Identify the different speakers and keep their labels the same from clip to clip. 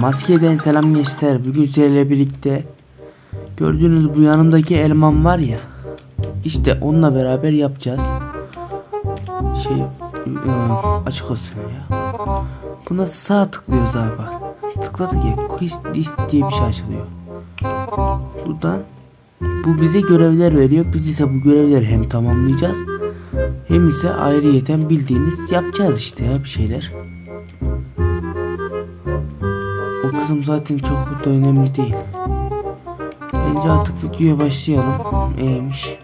Speaker 1: Maskeden selam gençler. Bugün sizlerle birlikte gördüğünüz bu yanımdaki eleman var ya. İşte onunla beraber yapacağız. Şey e, açık olsun ya. Buna sağ tıklıyoruz abi bak. Tıkladık ya quiz list diye bir şey açılıyor. Buradan bu bize görevler veriyor. Biz ise bu görevleri hem tamamlayacağız hem ise ayrıyeten bildiğiniz yapacağız işte ya bir şeyler. Kısım zaten çok da önemli değil. Bence artık videoya başlayalım. Eğmiş.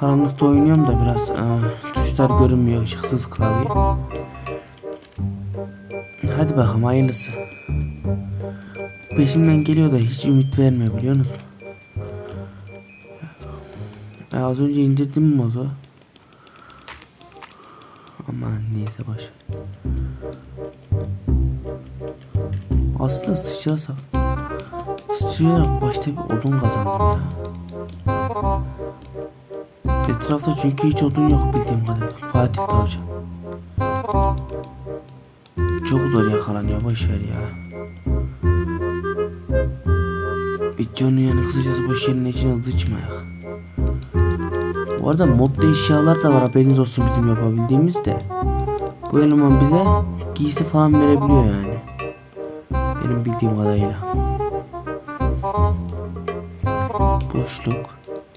Speaker 1: Karanlıkta oynuyorum da biraz aa, tuşlar görünmüyor ışıksız klavye. Hadi bakalım hayırlısı. Peşinden geliyor da hiç ümit vermiyor biliyor musun? Ya az önce indirdim modu. Aman neyse boş. Sıçrayarak başta bir odun kazandım ya. Etrafta çünkü hiç odun yok bildiğim kadarıyla. Fatih Tavca. Çok zor yakalanıyor boş ver ya. Videonun yani kısacası boş yerin içine sıçmayak. Bu arada modda eşyalar da var haberiniz olsun bizim yapabildiğimiz de. Bu eleman bize giysi falan verebiliyor yani. Benim bildiğim kadarıyla. Boşluk.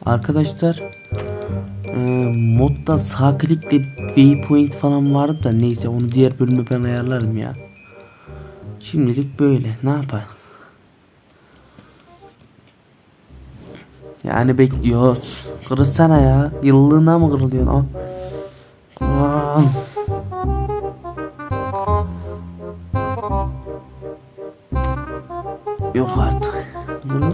Speaker 1: Arkadaşlar e, modda sağ klikle waypoint falan vardı da neyse onu diğer bölümde ben ayarlarım ya. Şimdilik böyle ne yapar? Yani bekliyoruz. Kırılsana ya. Yıllığına mı kırılıyorsun? Al. Aman. Yok artık. Bunu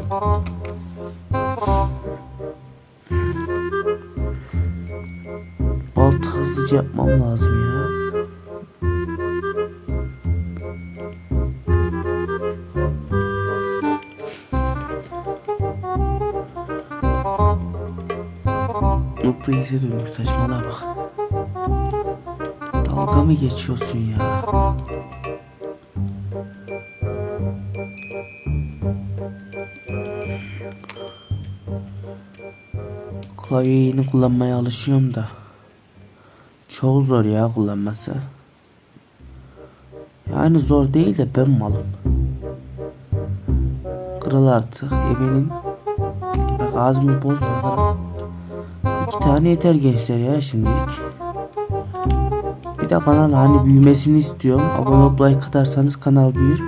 Speaker 1: yapmam lazım ya. Mutlu ise döndük saçmalığa bak. Dalga mı geçiyorsun ya? Klavyeyi yeni kullanmaya alışıyorum da. Çok zor ya kullanması. Yani zor değil de ben malım. Kral artık ebenin. Bak ağzımı bozma. İki tane yeter gençler ya şimdilik. Bir de kanal hani büyümesini istiyorum. Abone olup like atarsanız kanal büyür.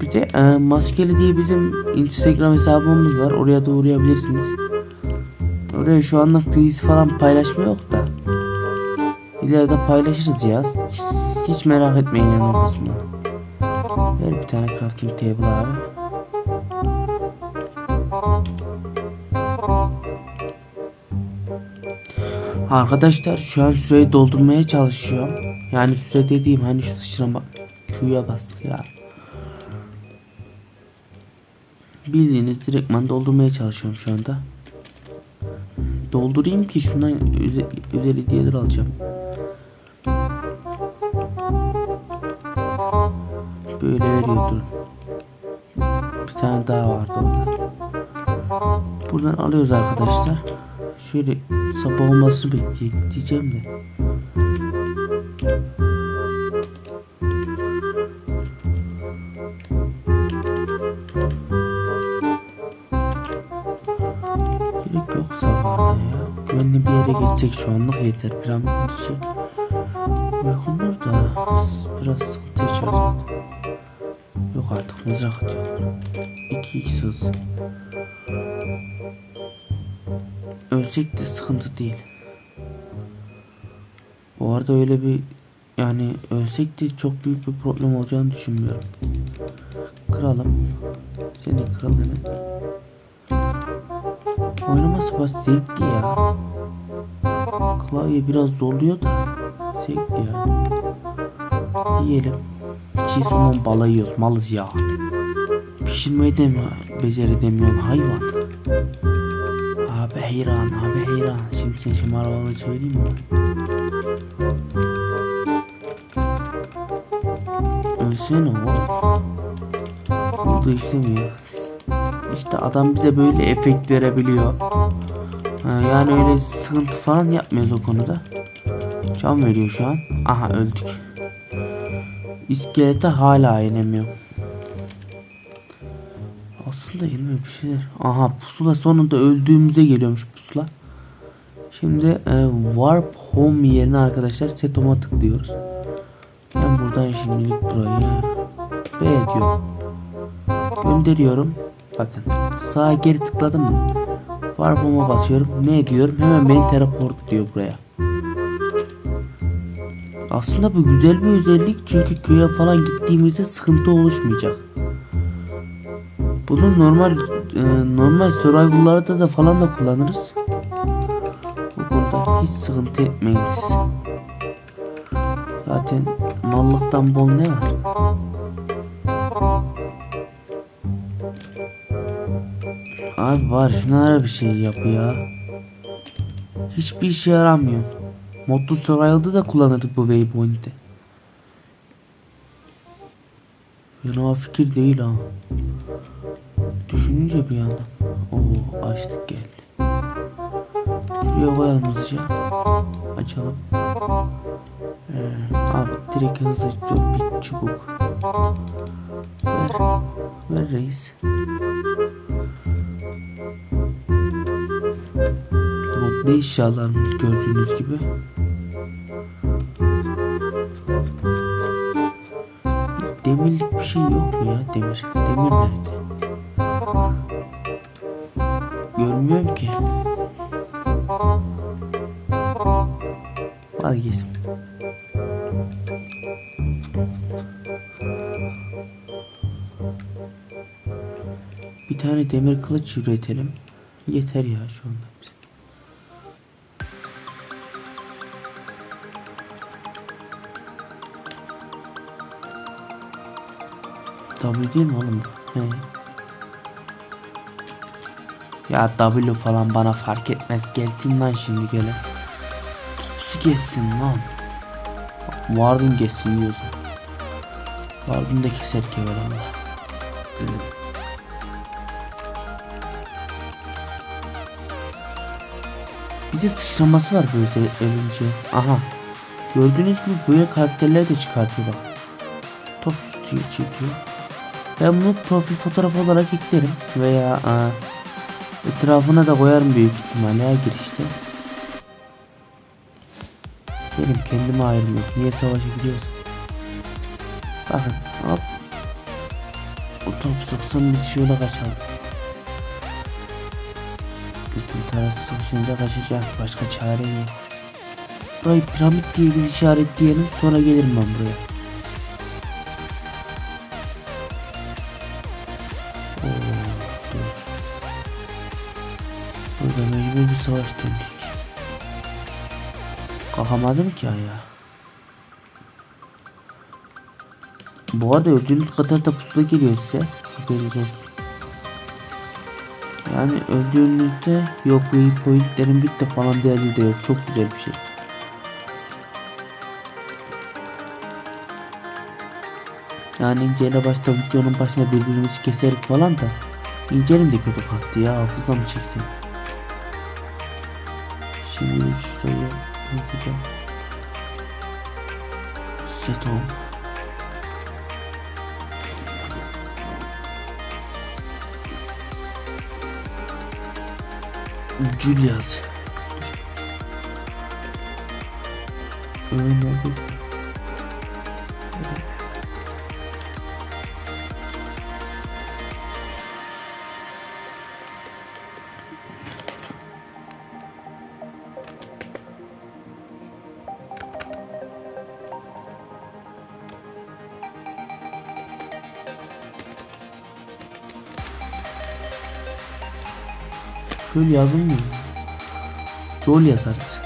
Speaker 1: Bir de e, maskeli diye bizim Instagram hesabımız var. Oraya da uğrayabilirsiniz. Oraya şu anlık reels falan paylaşma yok da. İleride paylaşırız ya. Hiç merak etmeyin yani o kısmını. Ver bir tane crafting table abi. Arkadaşlar şu an süreyi doldurmaya çalışıyorum. Yani süre dediğim hani şu sıçrama Q'ya bastık ya. Bildiğiniz direktman doldurmaya çalışıyorum şu anda. Doldurayım ki şundan özel, özel hediyeler alacağım. Böyle veriyordu. Bir tane daha vardı orada. Buradan alıyoruz arkadaşlar. Şöyle sabah olmasını bekleyecek diyeceğim de. Gerek yok sabahda ya. Güvenli bir yere geçsek şu anlık yeter. Piramidin içi uygundur da biraz sıkıntı yaşarız. Mızrak atıyorlar. 2 2 hız. Ölsek de sıkıntı değil. Bu arada öyle bir yani ölsek de çok büyük bir problem olacağını düşünmüyorum. Kıralım. Seni kıralım hemen. Oynaması baş zevkli ya. Klavye biraz zorluyor da zevkli yani. Yiyelim. Çiğ somon balığı yiyoruz malız ya. Pişirmeyi de mi beceremiyorsun hayvan? Abi heyran abi heyran. Şimdi sen şımarvalı söyleyeyim mi? Ölse Açsana oğlum. Oldu işlemiyor. İşte adam bize böyle efekt verebiliyor. Ha, yani öyle sıkıntı falan yapmıyoruz o konuda. Can veriyor şu an. Aha öldük. İskelete hala inemiyorum. Bir şeyler. Aha pusula sonunda öldüğümüze geliyormuş pusula. Şimdi e, Warp Home yerine arkadaşlar set home'a tıklıyoruz. Ben buradan şimdilik burayı B diyorum. Gönderiyorum. Bakın sağa geri tıkladım mı? Warp Home'a basıyorum. Ne diyorum? Hemen beni teleport diyor buraya. Aslında bu güzel bir özellik çünkü köye falan gittiğimizde sıkıntı oluşmayacak. Bunu normal e, normal survival'larda da falan da kullanırız. Bu burada hiç sıkıntı etmeyin siz. Zaten mallıktan bol ne var? Abi var şunlara bir şey yap ya. Hiçbir işe yaramıyor. Modlu Survival'da da kullanırdık bu waypoint'i. Fena fikir değil ha. Düşününce bir yandan. Oo açtık geldi. Şuraya koyalım hızlıca. Açalım. Ee, abi direkt hızlıca bir çubuk. Ver. Ver reis. Modlu eşyalarımız gördüğünüz gibi. Demirlik bir şey yok mu ya demir? Demir nerede? Görmüyorum ki. Vazgeçtim. Bir tane demir kılıç üretelim. Yeter ya şu anda. W değil mi oğlum? He. Ya W falan bana fark etmez. Gelsin lan şimdi gele. Topsu geçsin lan. Vardın geçsin diyorsun. Vardın da keser ki Allah. Evet. Bir de sıçraması var böyle ölünce. Aha. Gördüğünüz gibi böyle karakterler de çıkartıyor bak. Top çekiyor. Ben bunu profil fotoğraf olarak eklerim. Veya aa, etrafına da koyarım büyük ihtimalle ya girişte. Benim kendime ayrım yok. Niye savaşa gidiyoruz? Bakın hop. O top sıksın biz şöyle kaçalım. Bütün tarafı sıkışınca kaçacak. Başka çare yok. Burayı piramit diye bir işaretleyelim. Sonra gelirim ben buraya. Kalkamadım ki ayağa. Bu arada öldüğünüz kadar da pusula geliyor size. Haberiniz. Yani öldüğünüzde yok waypointlerin bitti falan değerli de yok. Çok güzel bir şey. Yani İnce'yle başta videonun başına birbirimizi keserik falan da İnce'nin de kötü kalktı ya hafıza mı çeksin? Şimdi şuraya hızlıca set on. Julius. Öyle Şöyle yazılmıyor. Rol yazarız.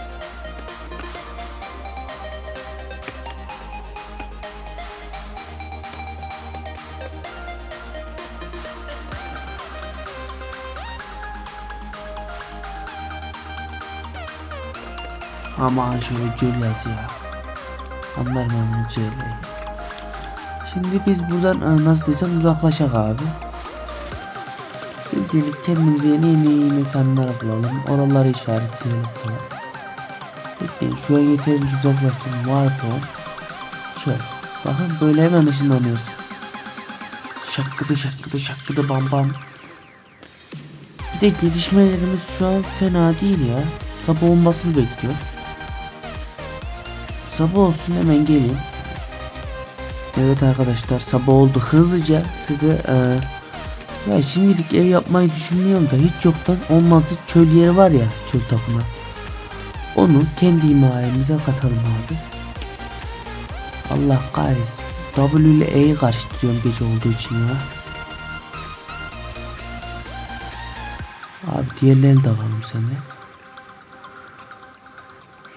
Speaker 1: Ama şöyle Julius ya. Anlar ben bunu Ceyle'yi. Şimdi biz buradan e, nasıl desem uzaklaşak abi. Bildiğiniz kendimize yeni yeni mekanlar bulalım. Oraları işaretleyelim falan. Bekleyin şu an yeterince uzaklaştım. Warp on. Şöyle. Bakın böyle hemen ışınlanıyoruz. Şakkıdı şakkıdı şakkıdı bam bam. Bir de gelişmelerimiz şu an fena değil ya. Sabah olmasını bekliyor. Sabah olsun hemen gelin. Evet arkadaşlar sabah oldu hızlıca size e, ya şimdilik ev yapmayı düşünmüyorum da hiç yoktan olmazsa çöl yeri var ya çöl tapınağı. Onu kendi himayemize katalım abi. Allah kahretsin. W ile E'yi karıştırıyorum gece olduğu için ya. Abi diğerlerini de alalım senden.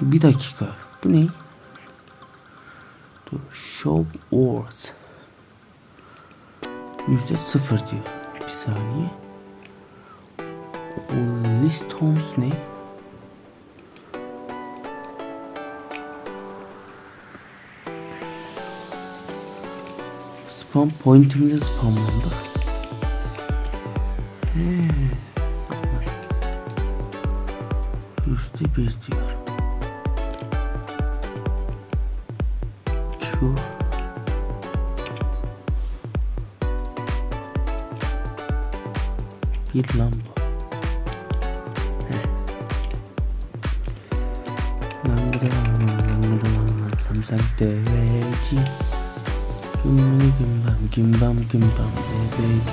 Speaker 1: Bir dakika. Bu ne? Dur. Show Wars. Yüzde sıfır diyor. Saniye. List Homes ne? Spam pointimle spamlandı. He. Yüzde bir diyor. 1로 한번 망그랑망그랑 삼삼 때외지. 김미 김밤 김밤 김밤 베베기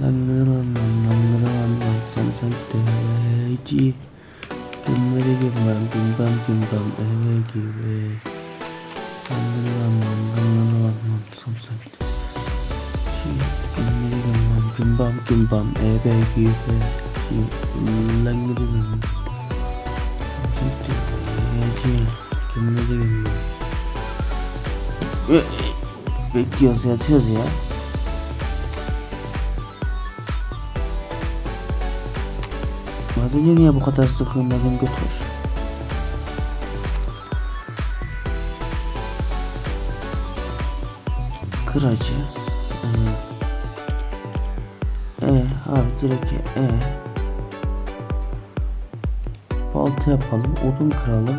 Speaker 1: 랑그랑 랑그랑 삼삼 때외지. 김미 김밤 김밤 김밤 베베기 왜? 랑그랑 랑그랑 삼삼 때. 김미 김밤 gümbam gümbam ebe gibi. Langıdı gümbam Gümbam gümbam Bekliyoruz yatıyoruz ya. Az önce niye bu kadar sıkılmadın götür. Kıracı abi direkt E Balta yapalım. Odun kıralım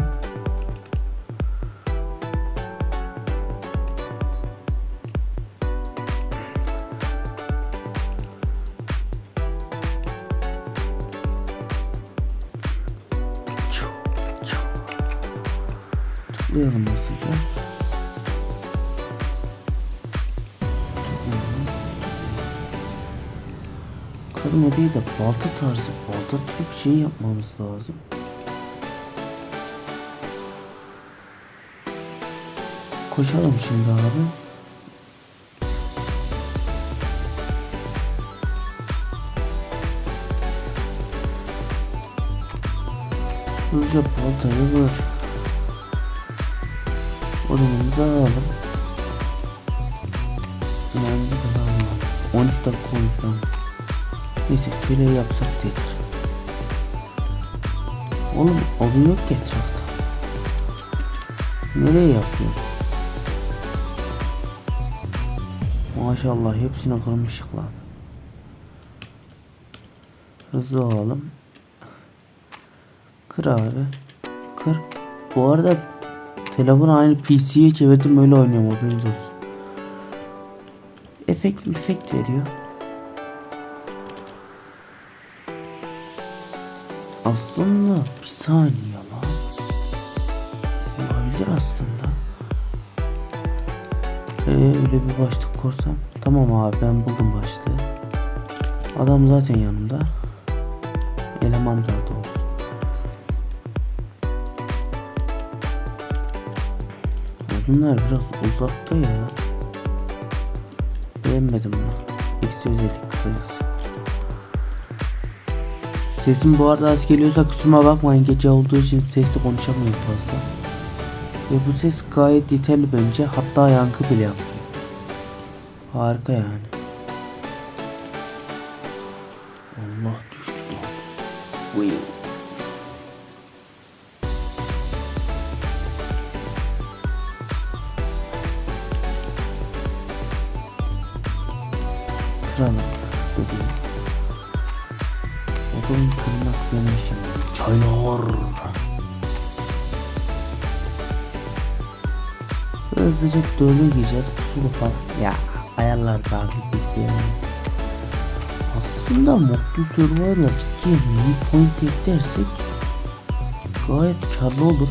Speaker 1: balta tarzı balta bir şey yapmamız lazım. Koşalım şimdi abi. Hızlıca baltayı vur. Odunumuzu alalım. Mermi de alalım. 13 dakika lan. Neyse şöyle yapsak yeter. Oğlum odun yok ki etrafta. Nereye yapıyor? Maşallah hepsini kırmışık lan. Hızlı olalım. Kır abi. Kır. Bu arada telefonu aynı PC'ye çevirdim öyle oynuyorum haberiniz olsun. Efekt efekt veriyor. Aslında bir saniye lan. Olabilir aslında. Ee, öyle bir başlık korsam. Tamam abi ben buldum başlığı. Adam zaten yanımda. Eleman daha doğrusu. Bunlar biraz uzakta ya. Beğenmedim bunu. Eksi özellik kısacası. Sesim bu arada az geliyorsa kusuruma bakmayın gece olduğu için sesli konuşamıyorum fazla. Ve bu ses gayet yeterli bence hatta yankı bile yaptı. Harika yani. Allah düştü lan. Kralım. Bebeğim. Odun kırmak benim işim. Çaylar. Hızlıca dövme giyeceğiz. Pusulu falan. Ya ayarlar sabit bekleyelim. Aslında Mutlu Survivor'a ciddi mini point eklersek gayet karlı olur.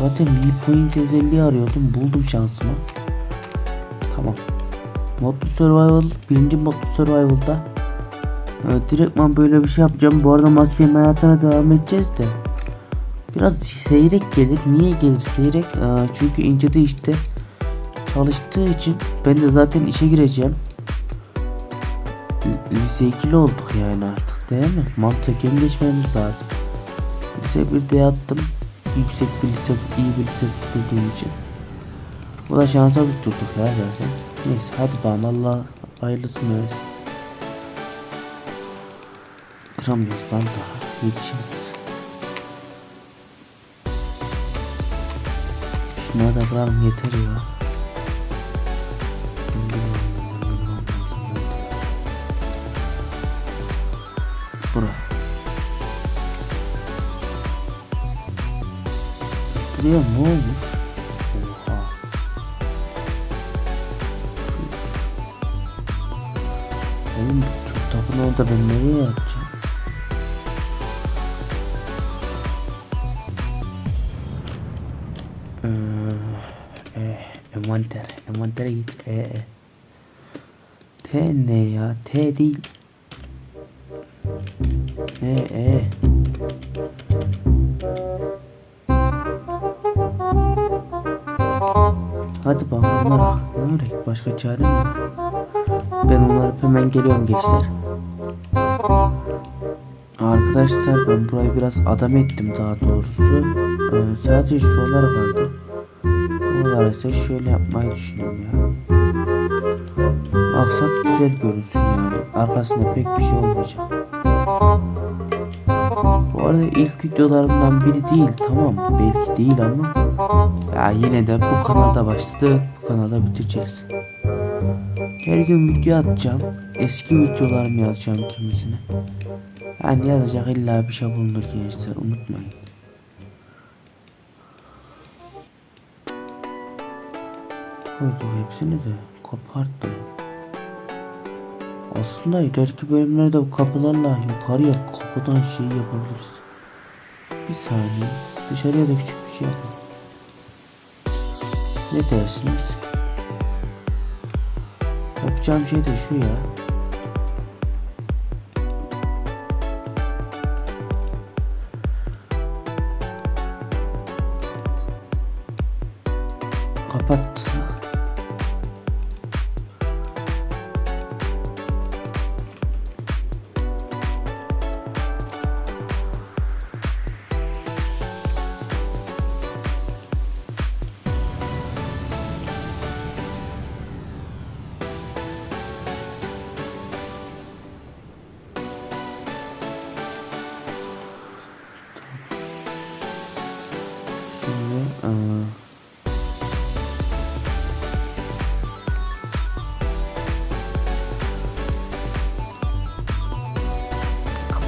Speaker 1: Zaten mini point özelliği arıyordum. Buldum şansımı. Tamam. Mutlu Survival, birinci Mutlu Survival'da e, direktman böyle bir şey yapacağım. Bu arada maskenin hayatına devam edeceğiz de. Biraz seyrek gelir. Niye gelir seyrek? E, çünkü incede işte çalıştığı için ben de zaten işe gireceğim. Lise 2'li olduk yani artık değil mi? Mantıken geçmemiz lazım. Lise 1'de yattım. Yüksek bir lise, iyi bir lise tutturduğum için. Bu da şansa tutturduk ya zaten. Neyse hadi bakalım Allah hayırlısını versin. Kıramıyoruz lan daha. Yetişemeyiz. Şunları da kıralım yeter ya. Bura. Buraya ne olmuş? Oğlum çok tapın orada ben nereye yatacağım? Envantere git. E. T ne ya? T değil. E, e. Hadi onlara. Ne örek? Başka çare mi? Ben onları hemen geliyorum gençler. Arkadaşlar ben burayı biraz adam ettim daha doğrusu. Ee, sadece şuralar kaldı. Buraları ise şöyle yapmayı düşünüyorum. Maksat güzel görünsün yani. Arkasında pek bir şey olmayacak. Bu arada ilk videolarımdan biri değil tamam belki değil ama ya yine de bu kanalda başladı bu kanalda bitireceğiz. Her gün video atacağım. Eski videolarımı yazacağım kimisine. Yani yazacak illa bir şey bulunur gençler unutmayın. Koyduk hepsini de koparttım. Aslında ileriki bölümlerde bu kapılarla yukarıya kapıdan şey yapabiliriz. Bir saniye dışarıya da küçük bir şey yapalım. Ne dersiniz? Yapacağım şey de şu ya. Kapat.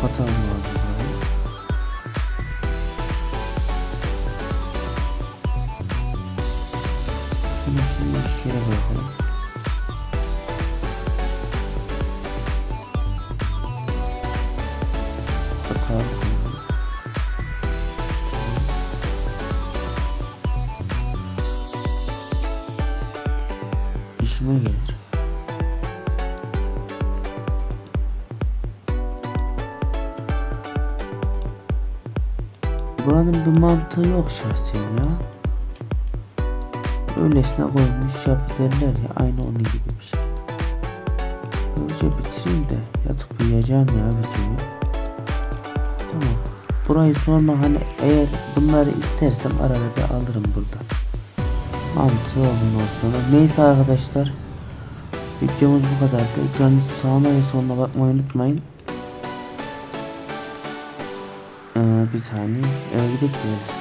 Speaker 1: Kapatalım lazım Buranın bir mantığı yok şahsen ya. Öylesine koymuş yapı derler ya aynı onun gibi bir şey. Hızlıca bitireyim de yatıp uyuyacağım ya videoyu. Tamam. Burayı sonra hani eğer bunları istersem arada alırım buradan. Mantığı ondan sonra. Neyse arkadaşlar. Videomuz bu kadardı. Ekranın sağına ve soluna bakmayı unutmayın. Ee, bir saniye. Eve gidelim.